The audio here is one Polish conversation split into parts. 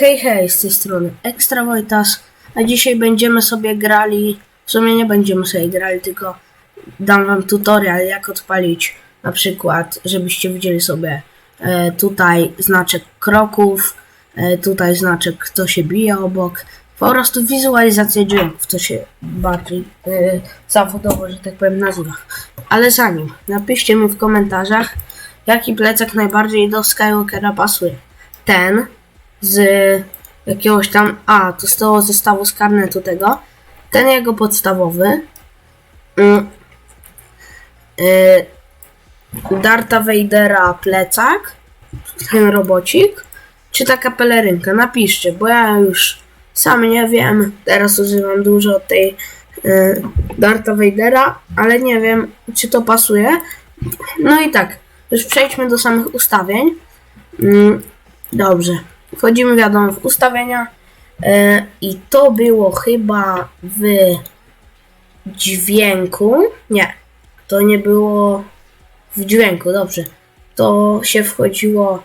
Hej, hej, z tej strony Extra Wojtas, a dzisiaj będziemy sobie grali, w sumie nie będziemy sobie grali, tylko dam wam tutorial, jak odpalić na przykład, żebyście widzieli sobie e, tutaj znaczek kroków, e, tutaj znaczek kto się bije obok, po prostu wizualizacja dźwięków, to się bardziej e, zawodowo, że tak powiem, nazywa. Ale zanim, napiszcie mi w komentarzach, jaki plecak najbardziej do Skywalkera pasuje. Ten, z jakiegoś tam. A, to z tego zestawu z karnetu tego. Ten jego podstawowy. Mm, y, Darta Vadera plecak. Ten robocik. Czy taka pelerynka? Napiszcie, bo ja już sam nie wiem. Teraz używam dużo tej y, Darta Vadera, ale nie wiem, czy to pasuje. No i tak, już przejdźmy do samych ustawień. Mm, dobrze. Wchodzimy, wiadomo, w ustawienia. E, I to było chyba w dźwięku. Nie, to nie było w dźwięku, dobrze. To się wchodziło,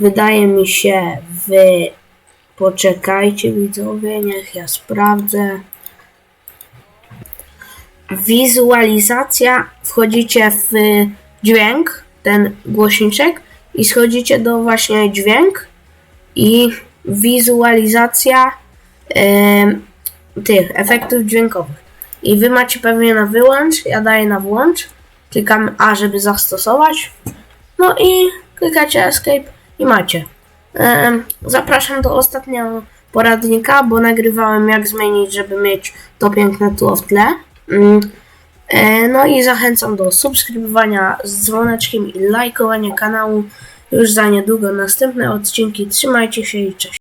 wydaje mi się, w. Poczekajcie, widzowie, niech ja sprawdzę. Wizualizacja, wchodzicie w dźwięk, ten głośniczek i schodzicie do właśnie dźwięk i wizualizacja em, tych efektów dźwiękowych. I wy macie pewnie na wyłącz, ja daję na włącz, klikam A, żeby zastosować, no i klikacie Escape i macie. Zapraszam do ostatniego poradnika, bo nagrywałem jak zmienić, żeby mieć to piękne tło w tle. Mm. E, No i zachęcam do subskrybowania z dzwoneczkiem i lajkowania kanału. Już za niedługo następne odcinki. Trzymajcie się i cześć.